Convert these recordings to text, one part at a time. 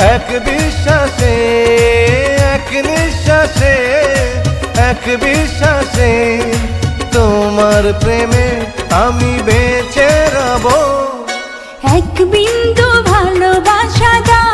এক বিশ্বাসে, এক নিঃশ্বাসে, এক বিশ্বাসে তোমার প্রেমে আমি বেঁচে রব। এক বিন্দু ভালোবাসা দাও।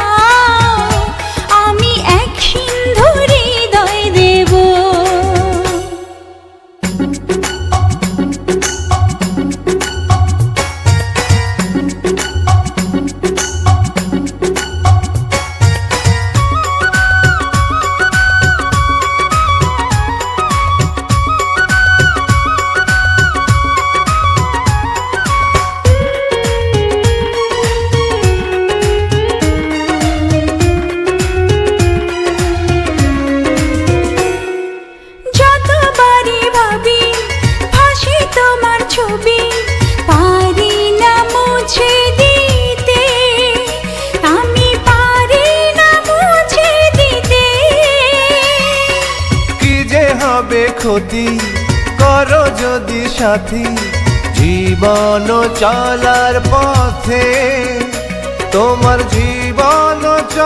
ছবি পারি না মুছে দিতে। আমি পারি না মুছে দিতে। কি যে হবে ক্ষতি করো যদি সাথী। জীবন চলার পথে তোমার জীবন চলার